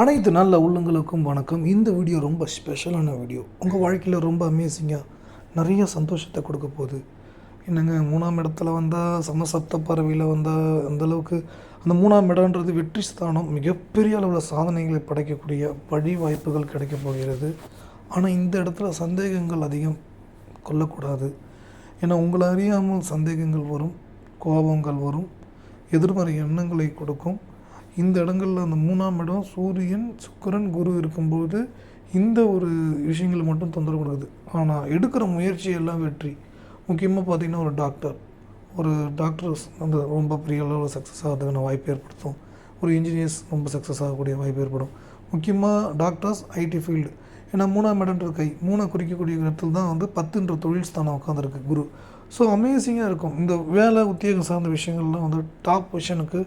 அனைத்து நல்ல உள்ளங்களுக்கும் வணக்கம். இந்த வீடியோ ரொம்ப ஸ்பெஷலான வீடியோ. உங்கள் வாழ்க்கையில் ரொம்ப அமேசிங்காக நிறைய சந்தோஷத்தை கொடுக்க போகுது. என்னங்க மூணாம் இடத்துல வந்தால் சமசப்த பறவையில் வந்தால் அந்தளவுக்கு அந்த மூணாம் இடம்ன்றது வெற்றி ஸ்தானம் மிகப்பெரிய அளவில் சாதனைகளை படைக்கக்கூடிய வழி வாய்ப்புகள் கிடைக்க போகிறது. ஆனால் இந்த இடத்துல சந்தேகங்கள் அதிகம் கொள்ளக்கூடாது. ஏன்னா உங்களை அறியாமல் சந்தேகங்கள் வரும் கோபங்கள் வரும் எதிர்மறை எண்ணங்களை கொடுக்கும். இந்த இடங்களில் அந்த மூணாம் இடம் சூரியன் சுக்கிரன் குரு இருக்கும்போது இந்த ஒரு விஷயங்கள் மட்டும் தொந்தரவு கொடுக்குது ஆனால் எடுக்கிற முயற்சி எல்லாம் வெற்றி. முக்கியமாக பார்த்திங்கன்னா ஒரு டாக்டர் ஒரு டாக்டர்ஸ் அந்த ரொம்ப பெரிய அளவில் சக்ஸஸ் ஆகிறதுக்கான வாய்ப்பு ஏற்படுத்தும். ஒரு இன்ஜினியர்ஸ் ரொம்ப சக்ஸஸ் ஆகக்கூடிய வாய்ப்பு ஏற்படும். முக்கியமாக டாக்டர்ஸ் ஐடி ஃபீல்டு ஏன்னா மூணாம் இடம்ன்ற கை மூணை குறிக்கக்கூடிய இடத்துல தான் வந்து பத்துன்ற தொழில் ஸ்தானம் உட்காந்துருக்கு குரு. ஸோ அமேசிங்காக இருக்கும். இந்த வேலை உத்தியோகம் சார்ந்த விஷயங்கள்லாம் வந்து டாப் பொசிஷனுக்கு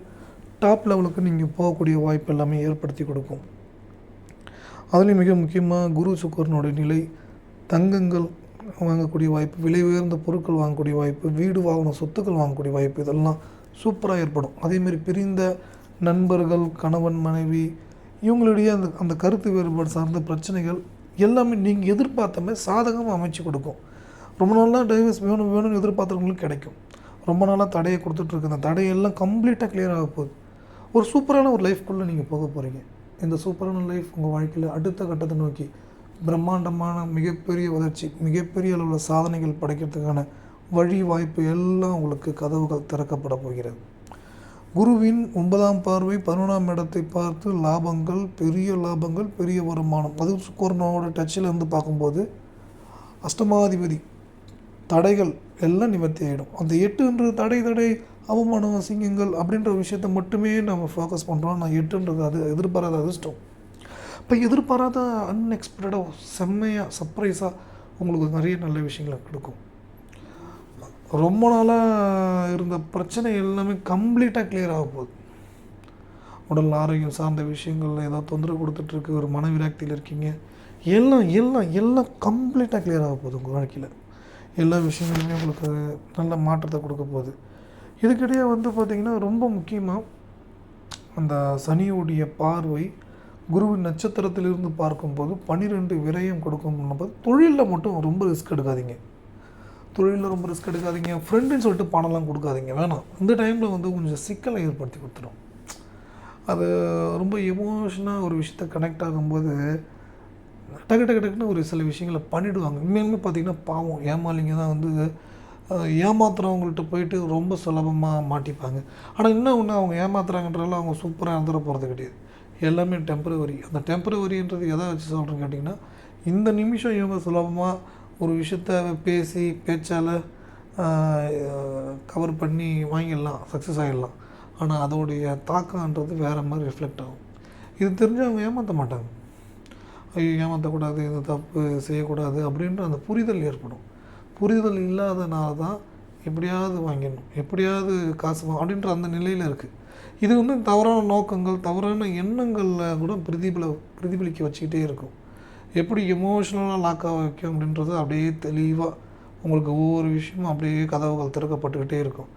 டாப் லெவலுக்கு நீங்கள் போகக்கூடிய வாய்ப்பு எல்லாமே ஏற்படுத்தி கொடுக்கும். அதுலேயும் மிக முக்கியமாக குரு சுக்கரனுடைய நிலை தங்கங்கள் வாங்கக்கூடிய வாய்ப்பு விலை உயர்ந்த பொருட்கள் வாங்கக்கூடிய வாய்ப்பு வீடு வாகனம் சொத்துக்கள் வாங்கக்கூடிய வாய்ப்பு இதெல்லாம் சூப்பராக ஏற்படும். அதேமாரி பிரிந்த நண்பர்கள் கணவன் மனைவி இவங்களுடைய அந்த அந்த கருத்து வேறுபாடு சார்ந்த பிரச்சனைகள் எல்லாமே நீங்கள் எதிர்பார்த்த மாதிரி சாதகமாக அமைச்சு கொடுக்கும். ரொம்ப நாளாக டைவர்ஸ் வேணும் வேணும்னு எதிர்பார்த்தவங்களுக்கு கிடைக்கும். ரொம்ப நாளாக தடையை கொடுத்துட்ருக்கு அந்த தடையெல்லாம் கம்ப்ளீட்டாக கிளியர் ஆக போகுது. ஒரு சூப்பரான ஒரு லைஃப்குள்ளே நீங்கள் போக போகிறீங்க. இந்த சூப்பரான லைஃப் உங்கள் வாழ்க்கையில் அடுத்த கட்டத்தை நோக்கி பிரம்மாண்டமான மிகப்பெரிய வளர்ச்சி மிகப்பெரிய அளவில் சாதனைகள் படைக்கிறதுக்கான வழி வாய்ப்பு எல்லாம் உங்களுக்கு கதவுகள் திறக்கப்பட போகிறது. குருவின் ஒன்பதாம் பார்வை பதினொன்றாம் இடத்தை பார்த்து லாபங்கள் பெரிய லாபங்கள் பெரிய வருமானம். அது சுக்கரனோட டச்சில் இருந்து பார்க்கும்போது அஷ்டமாதிபதி தடைகள் எல்லாம் நிவர்த்தி ஆகிடும் அந்த எட்டுன்றது தடை தடை அவமானம் அசிங்கங்கள் அப்படின்ற விஷயத்த மட்டுமே நம்ம ஃபோக்கஸ் பண்ணுறோம் நான் எட்டுன்றது அது எதிர்பாராத அதிர்ஷ்டம். இப்போ எதிர்பாராத அன்எக்ஸ்பெக்டடாக செம்மையாக சர்ப்ரைஸாக உங்களுக்கு நிறைய நல்ல விஷயங்களை கொடுக்கும். ரொம்ப நாளாக இருந்த பிரச்சனை எல்லாமே கம்ப்ளீட்டாக கிளியர் ஆக போகுது. உடல் ஆரோக்கியம் சார்ந்த விஷயங்கள் ஏதாவது தொந்தரவு கொடுத்துட்ருக்கு ஒரு மனவிராக்தியில் இருக்கீங்க. எல்லாம் எல்லாம் எல்லாம் கம்ப்ளீட்டாக கிளியர் ஆக போகுது உங்கள் வாழ்க்கையில். எல்லா விஷயங்களுமே உங்களுக்கு நல்ல மாற்றத்தை கொடுக்க போகுது. இதுக்கிடையே வந்து பார்த்திங்கன்னா ரொம்ப முக்கியமாக அந்த சனியுடைய பார்வை குருவின் நட்சத்திரத்திலிருந்து பார்க்கும்போது பன்னிரெண்டு விரயம் கொடுக்கும் போது தொழிலில் மட்டும் ரொம்ப ரிஸ்க் எடுக்காதீங்க. தொழிலில் ரொம்ப ரிஸ்க் எடுக்காதீங்க. ஃப்ரெண்டுன்னு சொல்லிட்டு பணம்லாம் கொடுக்காதீங்க. வேணாம். இந்த டைமில் வந்து கொஞ்சம் சிக்கலை ஏற்படுத்தி கொடுத்துரும். அது ரொம்ப எமோஷனாக ஒரு விஷயத்த கனெக்ட் ஆகும்போது டக்கு டக்கு டக்குன்னு ஒரு சில விஷயங்களை பண்ணிவிடுவாங்க உண்மையுமே பார்த்தீங்கன்னா பாவம். ஏமாலிங்க தான் வந்து ஏமாத்துறவங்கள்ட்ட போயிட்டு ரொம்ப சுலபமாக மாட்டிப்பாங்க. ஆனால் இன்னும் ஒன்று அவங்க ஏமாத்துறாங்கன்றதால அவங்க சூப்பராக இருந்துட போகிறது கிடையாது. எல்லாமே டெம்பரவரி அந்த டெம்பரவரின்றது எதை வச்சு சொல்கிறேன்னு கேட்டிங்கன்னா இந்த நிமிஷம் இவங்க சுலபமாக ஒரு விஷயத்த பேசி பேச்சால் கவர் பண்ணி வாங்கிடலாம் சக்ஸஸ் ஆகிடலாம் ஆனால் அதோடைய தாக்கம்ன்றது வேறு மாதிரி ரிஃப்ளெக்ட் ஆகும். இது தெரிஞ்சு அவங்க ஏமாற்ற மாட்டாங்க. ஐயோ ஏமாற்றக்கூடாது இந்த தப்பு செய்யக்கூடாது அப்படின்ற அந்த புரிதல் ஏற்படும். புரிதல் இல்லாதனால தான் எப்படியாவது வாங்கிடணும் எப்படியாவது காசு வா அப்படின்ற அந்த நிலையில் இருக்குது இது வந்து தவறான நோக்கங்கள் தவறான எண்ணங்களில் கூட பிரதிபல பிரதிபலிக்க வச்சுக்கிட்டே இருக்கும். எப்படி எமோஷ்னலாக லாக்காக வைக்கும் அப்படின்றது அப்படியே தெளிவாக உங்களுக்கு ஒவ்வொரு விஷயமும் அப்படியே கதவுகள் திறக்கப்பட்டுக்கிட்டே இருக்கும்.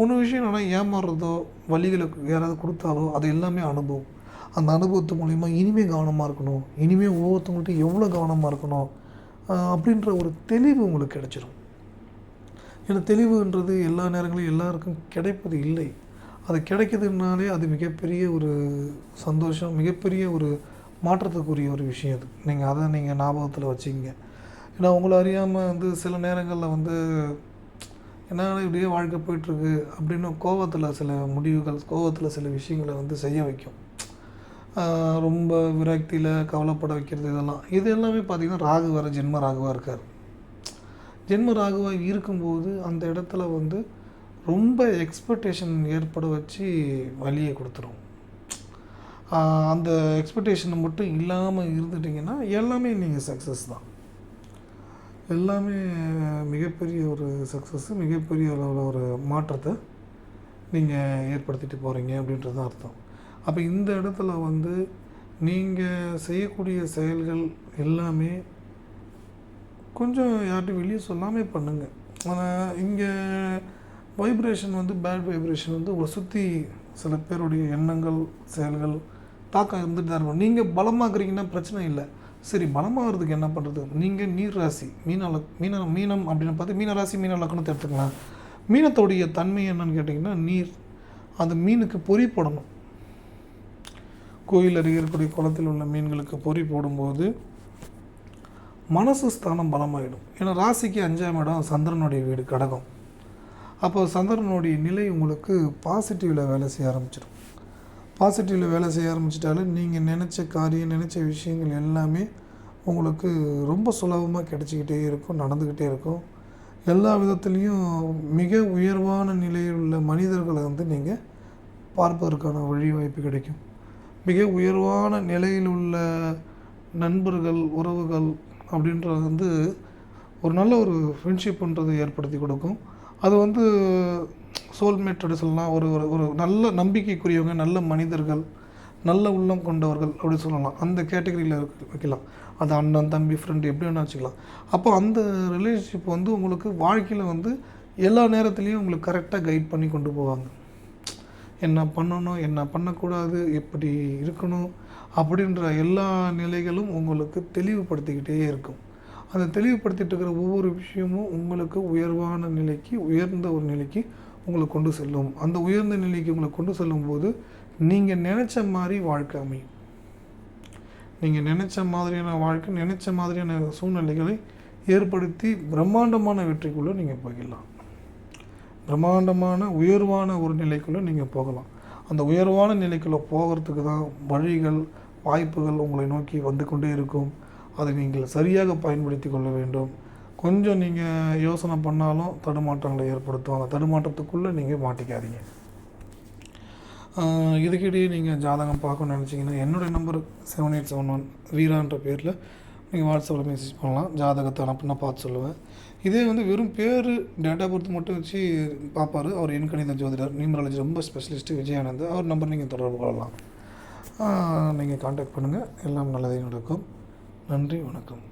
ஒன்று விஷயம் என்னென்னா ஏமாறுறதோ வழிகளை யாராவது கொடுத்தாலோ அது எல்லாமே அனுபவம். அந்த அனுபவத்து மூலிமா இனிமேல் கவனமாக இருக்கணும். இனிமேல் ஒவ்வொருத்தவங்கள்ட்ட எவ்வளோ கவனமாக இருக்கணும்? அப்படின்ற ஒரு தெளிவு உங்களுக்கு கிடைச்சிடும் ஏன்னா தெளிவுன்றது எல்லா நேரங்களையும் எல்லாருக்கும் கிடைப்பது இல்லை. அது கிடைக்கிதுனாலே அது மிகப்பெரிய ஒரு சந்தோஷம் மிகப்பெரிய ஒரு மாற்றத்துக்குரிய ஒரு விஷயம் அது. நீங்கள் அதை நீங்கள் ஞாபகத்தில் வச்சுக்கிங்க. ஏன்னா உங்களை அறியாமல் வந்து சில நேரங்களில் வந்து என்ன இப்படியே வாழ்க்கை போயிட்டுருக்கு? அப்படின்னு கோவத்தில் சில முடிவுகள் கோவத்தில் சில விஷயங்களை வந்து செய்ய வைக்கும். ரொம்ப விரக்தியில் கவலைப்பட வைக்கிறது இதெல்லாம். இது எல்லாமே பார்த்திங்கன்னா ராகு வேறு ஜென்ம ராகுவாக இருக்கார். ஜென்ம ராகுவாக இருக்கும்போது அந்த இடத்துல வந்து ரொம்ப எக்ஸ்பெக்டேஷன் ஏற்பட வச்சு வழியை கொடுத்துரும். அந்த எக்ஸ்பெக்டேஷன் மட்டும் இல்லாமல் இருந்துட்டிங்கன்னா எல்லாமே நீங்கள் சக்ஸஸ் தான். எல்லாமே மிகப்பெரிய ஒரு சக்ஸஸ்ஸு மிகப்பெரிய அளவில் ஒரு மாற்றத்தை நீங்கள் ஏற்படுத்திட்டு போகிறீங்க அப்படின்றது தான் அர்த்தம். அப்போ இந்த இடத்துல வந்து நீங்கள் செய்யக்கூடிய செயல்கள் எல்லாமே கொஞ்சம் யார்கிட்டையும் வெளியே சொல்லாமே பண்ணுங்கள் ஆனால் இங்கே வைப்ரேஷன் வந்து பேட் வைப்ரேஷன் வந்து உங்களை சுற்றி சில பேருடைய எண்ணங்கள் செயல்கள் தாக்கம் இருந்துட்டு தான் இருக்கும். நீங்கள் பலமாக்குறீங்கன்னா பிரச்சனை இல்லை. சரி பலமாகிறதுக்கு என்ன பண்ணுறது நீங்கள் நீர் ராசி மீன லக் மீன மீனம் அப்படின்னு பார்த்து மீன ராசி மீன லக்கணத்தை எடுத்துக்கலாம். மீனத்தோடைய தன்மை என்னன்னு கேட்டிங்கன்னா நீர். அந்த மீனுக்கு பொறி போடணும். கோயில் அருகே இருக்கக்கூடிய குளத்தில் உள்ள மீன்களுக்கு பொறி போடும்போது மனசு ஸ்தானம் பலமாயிடும். ஏன்னா ராசிக்கு அஞ்சாம் இடம் சந்திரனுடைய வீடு கடகம். அப்போ சந்திரனுடைய நிலை உங்களுக்கு பாசிட்டிவில் வேலை செய்ய ஆரம்பிச்சிடும். பாசிட்டிவில் வேலை செய்ய ஆரம்பிச்சிட்டாலும் நீங்கள் நினச்ச காரியம் நினச்ச விஷயங்கள் எல்லாமே உங்களுக்கு ரொம்ப சுலபமாக கிடச்சிக்கிட்டே இருக்கும் நடந்துக்கிட்டே இருக்கும். எல்லா விதத்துலேயும் மிக உயர்வான நிலையில் உள்ள மனிதர்களை வந்து நீங்கள் பார்ப்பதற்கான வழி வாய்ப்பு கிடைக்கும். மிக உயர்வான நிலையில் உள்ள நண்பர்கள் உறவுகள் அப்படின்றது வந்து ஒரு நல்ல ஒரு ஃப்ரெண்ட்ஷிப்ன்றதை ஏற்படுத்தி கொடுக்கும். அது வந்து சோல்மேட் அப்படி சொல்லலாம் ஒரு ஒரு ஒரு நல்ல நம்பிக்கைக்குரியவங்க நல்ல மனிதர்கள் நல்ல உள்ளம் கொண்டவர்கள் அப்படி சொல்லலாம். அந்த கேட்டகரியில் வைக்கலாம். அது அண்ணன் தம்பி ஃப்ரெண்டு எப்படி வேணால் வச்சுக்கலாம். அப்போ அந்த ரிலேஷன்ஷிப் வந்து உங்களுக்கு வாழ்க்கையில் வந்து எல்லா நேரத்துலேயும் உங்களுக்கு கரெக்டாக கைட் பண்ணி கொண்டு போவாங்க. என்ன பண்ணணும் என்ன பண்ணக்கூடாது எப்படி இருக்கணும் அப்படின்ற எல்லா நிலைகளும் உங்களுக்கு தெளிவுபடுத்திக்கிட்டே இருக்கும். அந்த தெளிவுபடுத்திட்டு இருக்கிற ஒவ்வொரு விஷயமும் உங்களுக்கு உயர்வான நிலைக்கு உயர்ந்த ஒரு நிலைக்கு உங்களை கொண்டு செல்லும். அந்த உயர்ந்த நிலைக்கு உங்களை கொண்டு செல்லும்போது நீங்கள் நினச்ச மாதிரி வாழ்க்கை அமையும். நீங்கள் நினச்ச மாதிரியான வாழ்க்கை நினச்ச மாதிரியான சூழ்நிலைகளை ஏற்படுத்தி பிரம்மாண்டமான வெற்றிக்குள்ளே நீங்கள் போயிடலாம். பிரம்மாண்டமான உயர்வான ஒரு நிலைக்குள்ளே நீங்கள் போகலாம். அந்த உயர்வான நிலைக்குள்ளே போகிறதுக்கு தான் வழிகள் வாய்ப்புகள் உங்களை நோக்கி வந்து கொண்டே இருக்கும். அதை நீங்கள் சரியாக பயன்படுத்தி கொள்ள வேண்டும். கொஞ்சம் நீங்கள் யோசனை பண்ணாலும் தடுமாற்றங்களை ஏற்படுத்தும். அந்த தடுமாற்றத்துக்குள்ளே நீங்கள் மாட்டிக்காதீங்க. இதுக்கிடையே நீங்கள் ஜாதகம் பார்க்கணும்னு நினச்சிங்கன்னா என்னுடைய number seven eight seven one வீரான்ற பேரில் நீங்கள் வாட்ஸ்அப்பில் மெசேஜ் பண்ணலாம். ஜாதகத்தை அனுப்புனா பார்த்து சொல்லுவேன். இதே வந்து வெறும் பேர் டேட்டா பொறுத்து மட்டும் வச்சு பார்ப்பார். அவர் எண்கணித ஜோதிடர் நியூமராலஜி ரொம்ப ஸ்பெஷலிஸ்ட்டு விஜயானந்த். அவர் நம்பர் நீங்கள் தொடர்பு கொள்ளலாம். நீங்கள் காண்டாக்ட் பண்ணுங்கள் எல்லாம் நல்லதே நடக்கும். நன்றி வணக்கம்.